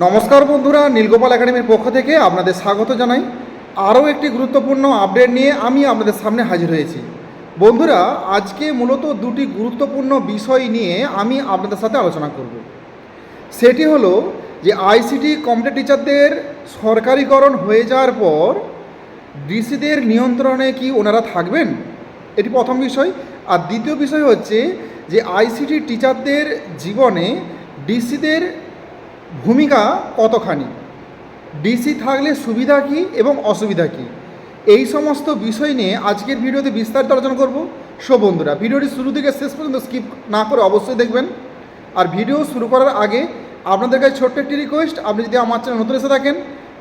নমস্কার বন্ধুরা, নীলগোপাল একাডেমির পক্ষ থেকে আপনাদের স্বাগত জানাই। আরও একটি গুরুত্বপূর্ণ আপডেট নিয়ে আমি আপনাদের সামনে হাজির হয়েছি। বন্ধুরা, আজকে মূলত দুটি গুরুত্বপূর্ণ বিষয় নিয়ে আমি আপনাদের সাথে আলোচনা করব। সেটি হলো যে আইসিটি কম্পিউটার টিচারদের সরকারিকরণ হয়ে যাওয়ার পর ডিসিদের নিয়ন্ত্রণে কি ওনারা থাকবেন? এটি প্রথম বিষয়। আর দ্বিতীয় বিষয় হচ্ছে যে আইসিটি টিচারদের জীবনে ডিসিদের ভূমিকা কতখানি? ডিসি থাকলে সুবিধা কী এবং অসুবিধা কী? এই সমস্ত বিষয় নিয়ে আজকের ভিডিওতে বিস্তারিত আলোচনা করব। সো বন্ধুরা, ভিডিওটি শুরু থেকে শেষ পর্যন্ত স্কিপ না করে অবশ্যই দেখবেন। আর ভিডিও শুরু করার আগে আপনাদের কাছে ছোট্ট একটি রিকোয়েস্ট আপনি যদি আমার চ্যানেল নতুন এসে থাকেন,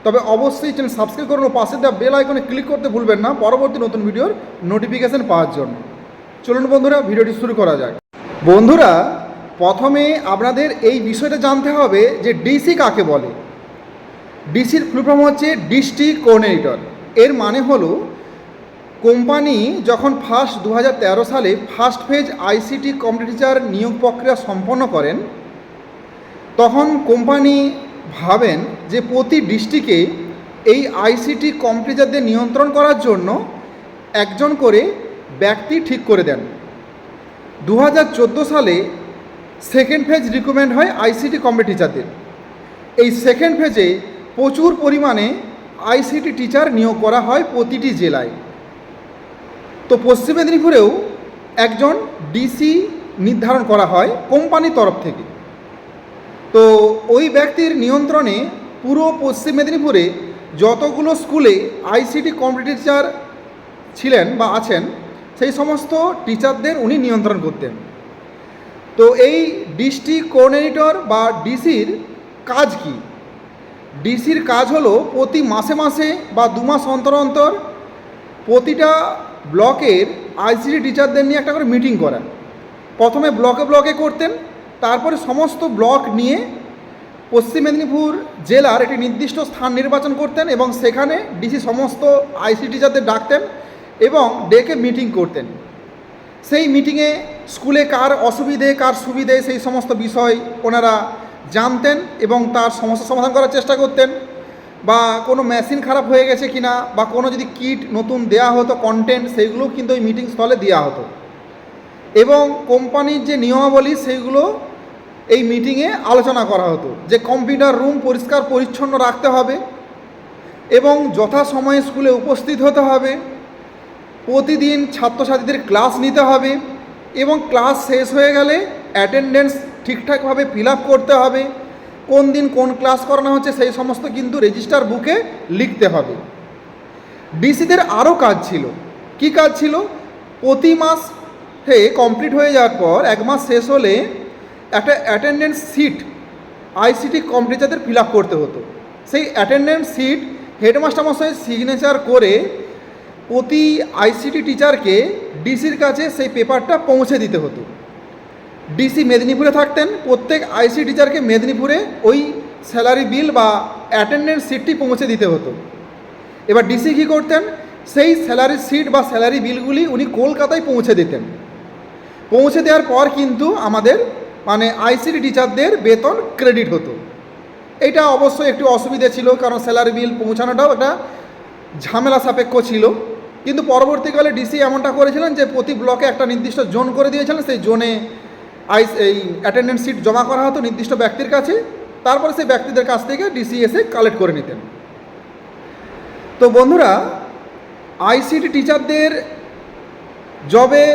তবে অবশ্যই চ্যানেল সাবস্ক্রাইব করুন পাশে দেওয়া বেল আইকনে ক্লিক করতে ভুলবেন না পরবর্তী নতুন ভিডিওর নোটিফিকেশান পাওয়ার জন্য। চলুন বন্ধুরা, ভিডিওটি শুরু করা যাক। বন্ধুরা প্রথমে আপনাদের এই বিষয়টা জানতে হবে যে ডিসি কাকে বলে? ডিসির ফুলফর্ম হচ্ছে ডিস্ট্রিক্ট কোঅর্ডিনেটর। এর মানে হলো, কোম্পানি যখন ফার্স্ট দু হাজার তেরো সালে ফার্স্ট ফেজ আইসিটি কম্পিউটার নিয়োগ প্রক্রিয়া সম্পন্ন করেন, তখন কোম্পানি ভাবেন যে প্রতি ডিস্ট্রিক্টে এই আইসিটি কম্পিউটারদের নিয়ন্ত্রণ করার জন্য একজন করে ব্যক্তি ঠিক করে দেন। দু হাজার চোদ্দ সালে সেকেন্ড ফেজ রিক্রুটমেন্ট হয় আইসিটি কম্পিউটার টিচারদের এই সেকেন্ড ফেজে প্রচুর পরিমাণে আইসিটি টিচার নিয়োগ করা হয় প্রতিটি জেলায়। তো পশ্চিম মেদিনীপুরেও একজন ডিসি নির্ধারণ করা হয় কোম্পানির তরফ থেকে। তো ওই ব্যক্তির নিয়ন্ত্রণে পুরো পশ্চিম মেদিনীপুরে যতগুলো স্কুলে আইসিটি কম্পিউটার টিচার ছিলেন বা আছেন, সেই সমস্ত টিচারদের উনি নিয়ন্ত্রণ করতেন। তো এই ডিস্ট্রিক্ট কোঅর্ডিনেটর বা ডিসির কাজ কি? ডিসির কাজ হলো প্রতি মাসে মাসে বা দু মাস অন্তর অন্তর প্রতিটা ব্লকের আইসিটি টিচারদের নিয়ে একটা করে মিটিং করা প্রথমে ব্লকে ব্লকে করতেন, তারপরে সমস্ত ব্লক নিয়ে পশ্চিম মেদিনীপুর জেলার একটি নির্দিষ্ট স্থান নির্বাচন করতেন এবং সেখানে ডিসি সমস্ত আইসি টিচারদের ডাকতেন এবং ডেকে মিটিং করতেন। সেই মিটিংয়ে স্কুলে কার অসুবিধে, কার সুবিধে, সেই সমস্ত বিষয় ওনারা জানতেন এবং তার সমস্যা সমাধান করার চেষ্টা করতেন। বা কোনো মেশিন খারাপ হয়ে গেছে কিনা, বা কোনো যদি কিট নতুন দেয়া হতো কন্টেন্ট সেইগুলো কিন্তু ওই মিটিং স্থলে দেওয়া হতো। এবং কোম্পানির যে নিয়মাবলী, সেইগুলো এই মিটিংয়ে আলোচনা করা হতো যে কম্পিউটার রুম পরিষ্কার, পরিচ্ছন্ন রাখতে হবে এবং যথাসময়ে স্কুলে উপস্থিত হতে হবে। প্রতিদিন ছাত্রছাত্রীদের ক্লাস নিতে হবে। এবং ক্লাস শেষ হয়ে গেলে অ্যাটেন্ডেন্স ঠিকঠাকভাবে ফিল আপ করতে হবে। কোন দিন কোন ক্লাস করানো হচ্ছে সেই সমস্ত কিন্তু রেজিস্টার বুকে লিখতে হবে। ডিসিদের আরও কাজ ছিল। কি কাজ ছিল? প্রতি মাস হে কমপ্লিট হয়ে যাওয়ার পর এক মাস শেষ হলে একটা অ্যাটেন্ডেন্স সিট আইসিটি কম্পিউটারদের ফিল আপ করতে হতো। সেই অ্যাটেন্ডেন্স সিট হেডমাস্টার মশাই সিগনেচার করে প্রতি আইসিটি টিচারকে ডিসির কাছে সেই পেপারটা পৌঁছে দিতে হতো। ডিসি মেদিনীপুরে থাকতেন, প্রত্যেক আইসি টিচারকে মেদিনীপুরে ওই স্যালারি বিল বা অ্যাটেন্ডেন্স সিটটি পৌঁছে দিতে হতো। এবার ডিসি কী করতেন? সেই স্যালারি সিট বা স্যালারি বিলগুলি উনি কলকাতায় পৌঁছে দিতেন। পৌঁছে দেওয়ার পর কিন্তু আমাদের মানে আইসিটি টিচারদের বেতন ক্রেডিট হতো। এটা অবশ্যই একটু অসুবিধে ছিল, কারণ স্যালারি বিল পৌঁছানোটাও একটা ঝামেলা সাপেক্ষ ছিল। কিন্তু পরবর্তীকালে ডিসি এমনটা করেছিলেন যে প্রতি ব্লকে একটা নির্দিষ্ট জোন করে দিয়েছিলেন, সেই জোনে আইস, এই অ্যাটেন্ডেন্স সিট জমা করা হতো নির্দিষ্ট ব্যক্তির কাছে, তারপরে সেই ব্যক্তিদের কাছ থেকে ডিসি এসে কালেক্ট করে নিতেন। তো বন্ধুরা আইসিটি টিচারদের জবে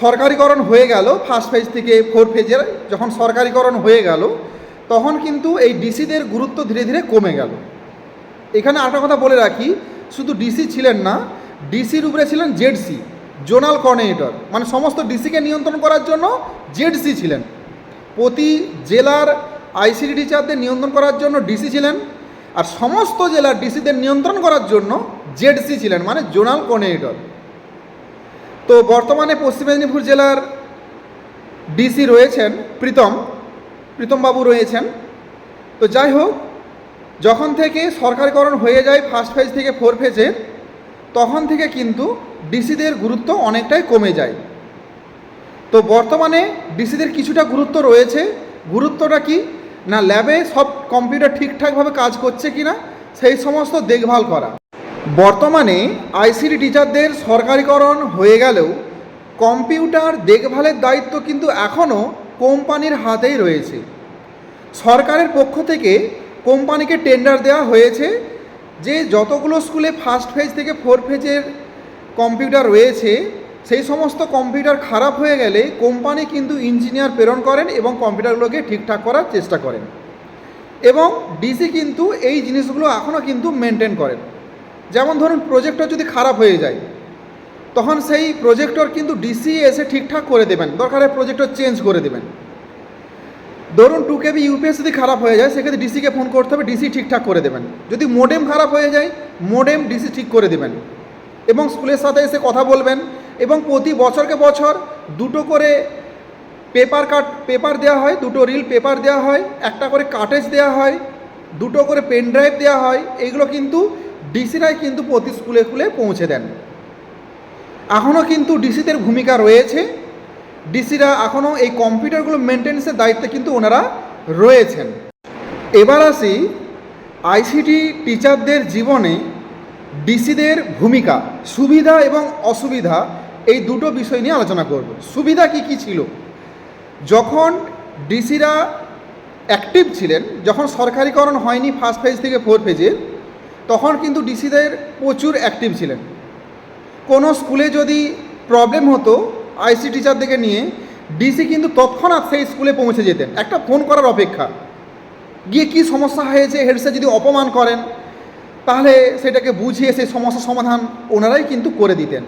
সরকারিকরণ হয়ে গেল ফার্স্ট ফেজ থেকে ফোর ফেজের যখন সরকারিকরণ হয়ে গেল, তখন কিন্তু এই ডিসিদের গুরুত্ব ধীরে ধীরে কমে গেল। এখানে আরেকটা কথা বলে রাখি, শুধু ডিসি ছিলেন না ডিসির উপরে ছিলেন জেডসি জোনাল কোঅর্ডিনেটর মানে সমস্ত ডিসিকে নিয়ন্ত্রণ করার জন্য জেডসি ছিলেন। প্রতি জেলার আইসিডি টিচারদের নিয়ন্ত্রণ করার জন্য ডিসি ছিলেন আর সমস্ত জেলার ডিসিদের নিয়ন্ত্রণ করার জন্য জেডসি ছিলেন মানে জোনাল কোঅর্ডিনেটর তো বর্তমানে পশ্চিম মেদিনীপুর জেলার ডিসি রয়েছেন প্রীতম, প্রীতমবাবু রয়েছেন। তো যাই হোক, যখন থেকে সরকারিকরণ হয়ে যায় ফার্স্ট ফেজ থেকে ফোর ফেজে তখন থেকে কিন্তু ডিসিদের গুরুত্ব অনেকটাই কমে যায়। তো বর্তমানে ডিসিদের কিছুটা গুরুত্ব রয়েছে। গুরুত্বটা কি? না, ল্যাবে সব কম্পিউটার ঠিকঠাকভাবে কাজ করছে কি না সেই সমস্ত দেখভাল করা। বর্তমানে আইসিডি টিচারদের সরকারিকরণ হয়ে গেলেও কম্পিউটার দেখভালের দায়িত্ব কিন্তু এখনও কোম্পানির হাতেই রয়েছে। সরকারের পক্ষ থেকে কোম্পানিকে টেন্ডার দেওয়া হয়েছে যে যতগুলো স্কুলে ফার্স্ট ফেজ থেকে ফোর ফেজের কম্পিউটার রয়েছে, সেই সমস্ত কম্পিউটার খারাপ হয়ে গেলে কোম্পানি কিন্তু ইঞ্জিনিয়ার প্রেরণ করেন এবং কম্পিউটারগুলোকে ঠিকঠাক করার চেষ্টা করেন। এবং ডিসি কিন্তু এই জিনিসগুলো এখনও কিন্তু মেনটেন করেন। যেমন ধরুন প্রজেক্টর যদি খারাপ হয়ে যায়, তখন সেই প্রজেক্টর কিন্তু ডিসি এসে ঠিকঠাক করে দেবেন। দরকারে প্রজেক্টর চেঞ্জ করে দেবেন। ধরুন টু কেবি ইউপিএস যদি খারাপ হয়ে যায়, সেক্ষেত্রে ডিসিকে ফোন করতে হবে ডিসি ঠিকঠাক করে দেবেন। যদি মোডেম খারাপ হয়ে যায় মোডেম ডিসি ঠিক করে দেবেন। এবং স্কুলের সাথে এসে কথা বলবেন, এবং প্রতি বছরকে বছর দুটো করে পেপার কাট পেপার দেওয়া হয়, দুটো রিল পেপার দেওয়া হয়, একটা করে কাটেজ দেওয়া হয়, দুটো করে পেন ড্রাইভ দেওয়া হয়, এইগুলো কিন্তু ডিসিরাই কিন্তু প্রতি স্কুলে স্কুলে পৌঁছে দেন। এখনও কিন্তু ডিসিদের ভূমিকা রয়েছে। ডিসিরা এখনও এই কম্পিউটারগুলো মেনটেন্সের দায়িত্বে কিন্তু ওনারা রয়েছেন। এবার আসি আইসিটি টিচারদের জীবনে ডিসিদের ভূমিকা, সুবিধা এবং অসুবিধা এই দুটো বিষয় নিয়ে আলোচনা করব। সুবিধা কি কি ছিল? যখন ডিসিরা অ্যাক্টিভ ছিলেন, যখন সরকারিকরণ হয়নি ফার্স্ট ফেজ থেকে ফোর ফেজের তখন কিন্তু ডিসিদের প্রচুর অ্যাক্টিভ ছিলেন। কোনো স্কুলে যদি প্রবলেম হতো আইসি টিচারদেরকে নিয়ে ডিসি কিন্তু তৎক্ষণাৎ সেই স্কুলে পৌঁছে যেতেন। একটা ফোন করার অপেক্ষা। গিয়ে কি সমস্যা হয়েছে? হেডসে যদি অপমান করেন, তাহলে সেটাকে বুঝিয়ে সেই সমস্যা সমাধান ওনারাই কিন্তু করে দিতেন।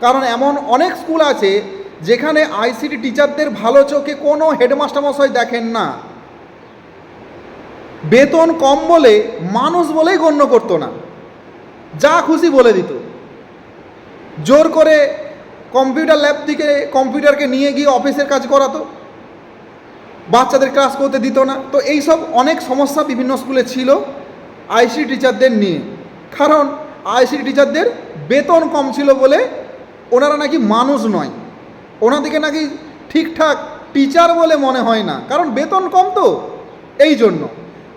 কারণ এমন অনেক স্কুল আছে, যেখানে আইসিটি টিচারদের ভালো চোখে কোনো হেডমাস্টার মশাই দেখেন না। বেতন কম বলে, মানুষ বলেই গণ্য করতো না। যা খুশি বলে দিত। জোর করে কম্পিউটার ল্যাব থেকে কম্পিউটারকে নিয়ে গিয়ে অফিসের কাজ করাতো। বাচ্চাদের ক্লাস করতে দিত না। তো এই সব অনেক সমস্যা বিভিন্ন স্কুলে ছিল আইসি টিচারদের নিয়ে। কারণ আইসি টিচারদের বেতন কম ছিল বলে ওনারা নাকি মানুষ নয়। ওনাদেরকে নাকি ঠিকঠাক টিচার বলে মনে হয় না। কারণ বেতন কম তো এই জন্য।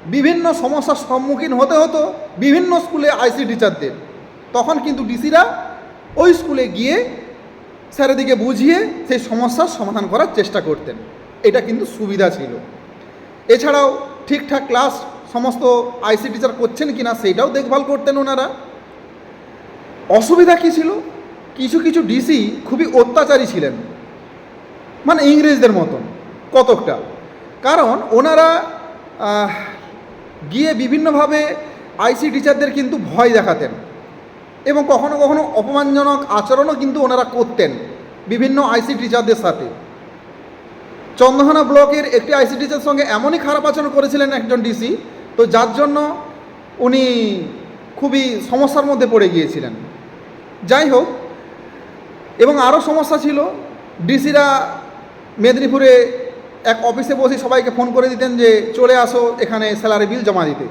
বিভিন্ন সমস্যার সম্মুখীন হতে হতো বিভিন্ন স্কুলে আইসি টিচারদের। তখন কিন্তু ডিসিরা ওই স্কুলে গিয়ে স্যারেদিকে বুঝিয়ে সেই সমস্যার সমাধান করার চেষ্টা করতেন। এটা কিন্তু সুবিধা ছিল। এছাড়াও ঠিকঠাক ক্লাস সমস্ত আইসি টিচার করছেন কি না সেইটাও দেখভাল করতেন ওনারা। অসুবিধা কী ছিল? কিছু কিছু ডিসি খুবই অত্যাচারী ছিলেন। মানে ইংরেজদের মতন, কতকটা। কারণ ওনারা গিয়ে বিভিন্নভাবে আইসি টিচারদের কিন্তু ভয় দেখাতেন। এবং কখনো কখনো অপমানজনক আচরণও কিন্তু ওনারা করতেন বিভিন্ন আইসি টিচারদের সাথে। চন্দ্রহানা ব্লকের একটি আইসি টিচার সঙ্গে এমনই খারাপ আচরণ করেছিলেন একজন ডিসি তো যার জন্য উনি খুবই সমস্যার মধ্যে পড়ে গিয়েছিলেন। যাই হোক, এবং আরও সমস্যা ছিল ডিসিরা মেদিনীপুরে এক অফিসে বসে সবাইকে ফোন করে দিতেন যে, চলে আসো, এখানে স্যালারি বিল জমা দিতে।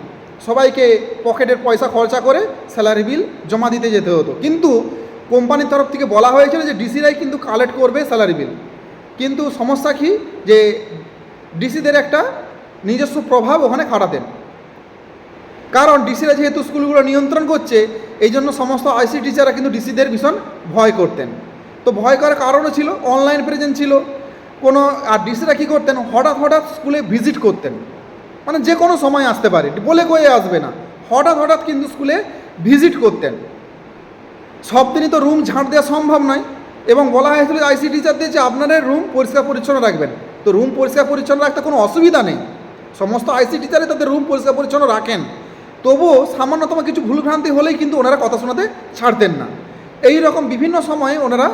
সবাইকে পকেটের পয়সা খরচা করে স্যালারি বিল জমা দিতে যেতে হতো। কিন্তু কোম্পানির তরফ থেকে বলা হয়েছিল যে ডিসিরাই কিন্তু কালেক্ট করবে স্যালারি বিল কিন্তু সমস্যা কি? যে ডিসিদের একটা নিজস্ব প্রভাব ওখানে খাটাতেন। কারণ ডিসিরা যেহেতু স্কুলগুলো নিয়ন্ত্রণ করছে, এই জন্য সমস্ত আইসি টিচাররা কিন্তু ডিসিদের ভীষণ ভয় করতেন। তো ভয় করার কারণও ছিল অনলাইন প্রেজেন্ট ছিল। কোনো, আর ডিসিরা কী করতেন? হঠাৎ হঠাৎ স্কুলে ভিজিট করতেন। মানে যে কোনো সময় আসতে পারে, বলে কয়ে আসবে না। হঠাৎ হঠাৎ কিন্তু স্কুলে ভিজিট করতেন। সব দিনই তো রুম ঝাঁট দেওয়া সম্ভব নয় এবং বলা হয়েছিল আইসি টিচারদের যে আপনাদের রুম পরিষ্কার পরিচ্ছন্ন রাখবেন। তো রুম পরিষ্কার পরিচ্ছন্ন রাখতে কোনো অসুবিধা নেই। সমস্ত আইসি টিচারে তাদের রুম পরিষ্কার পরিচ্ছন্ন রাখেন। তবুও সামান্যতম কিছু ভুলভ্রান্তি হলেই কিন্তু ওনারা কথা শোনাতে ছাড়তেন না। এই রকম বিভিন্ন সময়ে ওনারা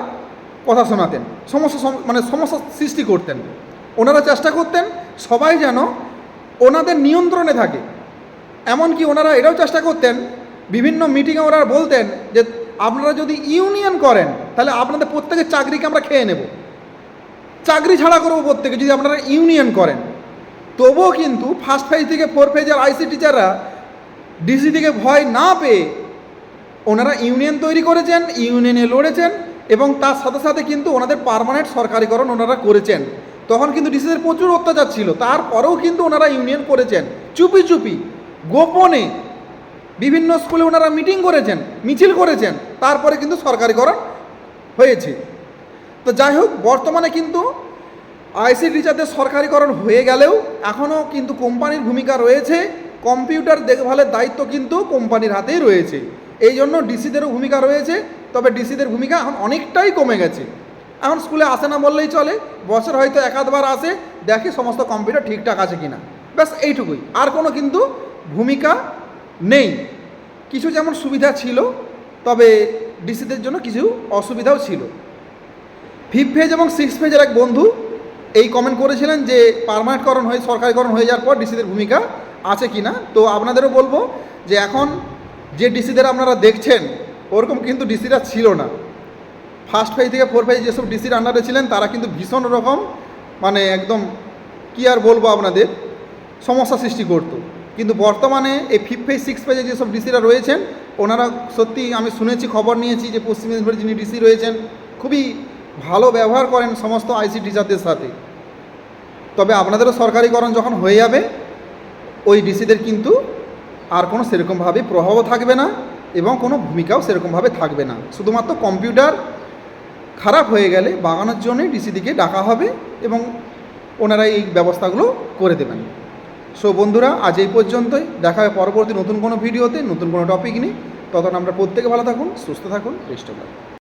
কথা শোনাতেন। সমস্যা মানে সমস্যা সৃষ্টি করতেন। ওনারা চেষ্টা করতেন সবাই যেন ওনাদের নিয়ন্ত্রণে থাকে। এমনকি ওনারা এটাও চেষ্টা করতেন, বিভিন্ন মিটিংয়ে ওনারা বলতেন যে, আপনারা যদি ইউনিয়ন করেন, তাহলে আপনাদের প্রত্যেকের চাকরিকে আমরা খেয়ে নেব। চাকরি ছাড়া করব প্রত্যেকে যদি আপনারা ইউনিয়ন করেন। তবুও কিন্তু ফার্স্ট ফেজ থেকে ফোর ফেজের আইসি টিচাররা ডিসি থেকে ভয় না পেয়ে ওনারা ইউনিয়ন তৈরি করেছেন ইউনিয়নে লড়েছেন এবং তার সাথে সাথে কিন্তু ওনাদের পার্মানেন্ট সরকারিকরণ ওনারা করেছেন। তখন কিন্তু ডিসিদের প্রচুর অত্যাচার ছিল। তারপরেও কিন্তু ওনারা ইউনিয়ন করেছেন। চুপি চুপি, গোপনে বিভিন্ন স্কুলে ওনারা মিটিং করেছেন, মিছিল করেছেন। তারপরে কিন্তু সরকারিকরণ হয়েছে। তো যাই হোক, বর্তমানে কিন্তু আইসি টিচারদের সরকারিকরণ হয়ে গেলেও এখনও কিন্তু কোম্পানির ভূমিকা রয়েছে। কম্পিউটার দেখভালের দায়িত্ব কিন্তু কোম্পানির হাতেই রয়েছে। এই জন্য ডিসিদেরও ভূমিকা রয়েছে, তবে ডিসিদের ভূমিকা এখন অনেকটাই কমে গেছে। এখন স্কুলে আসে না বললেই চলে, বছর হয়তো একাধবার আসে, দেখে সমস্ত কম্পিউটার ঠিকঠাক আছে কি না ব্যাস, এইটুকুই। আর কোনো কিন্তু ভূমিকা নেই। কিছু যেমন সুবিধা ছিল, তবে ডিসিদের জন্য কিছু অসুবিধাও ছিল। ফিফ ফেজ এবং সিক্স ফেজের এক বন্ধু এই কমেন্ট করেছিলেন যে, পারমানেন্টকরণ হয়ে, সরকারিকরণ হয়ে যাওয়ার পর ডিসিদের ভূমিকা আছে কি না তো আপনাদেরও বলব যে, এখন যে ডিসিদের আপনারা দেখছেন, ওরকম কিন্তু ডিসিরা ছিল না। ফার্স্ট ফেজ থেকে ফোর ফেজ যেসব ডিসির আন্ডারে ছিলেন, তারা কিন্তু ভীষণ রকম মানে একদম, কী আর বলব আপনাদের, সমস্যা সৃষ্টি করতো। কিন্তু বর্তমানে এই ফিফ ফেজ সিক্স পেজে যেসব ডিসিরা রয়েছেন, ওনারা সত্যি আমি শুনেছি, খবর নিয়েছি যে পশ্চিম মেদিনীপুরের যিনি ডিসি রয়েছেন, খুবই ভালো ব্যবহার করেন সমস্ত আইসি টিচারদের সাথে। তবে আপনাদেরও সরকারিকরণ যখন হয়ে যাবে, ওই ডিসিদের কিন্তু আর কোনো সেরকমভাবে প্রভাবও থাকবে না এবং কোনো ভূমিকাও সেরকমভাবে থাকবে না। শুধুমাত্র কম্পিউটার খারাপ হয়ে গেলে বাগানোর জন্যই ডিসিডিকে ডাকা হবে এবং ওনারা এই ব্যবস্থাগুলো করে দেবেন। সো বন্ধুরা, আজ এই পর্যন্তই। দেখা হবে পরবর্তী নতুন কোনো ভিডিওতে, নতুন কোনো টপিক নিয়ে। ততক্ষণ আমরা প্রত্যেকে ভালো থাকুন, সুস্থ থাকুন চেষ্টা অফ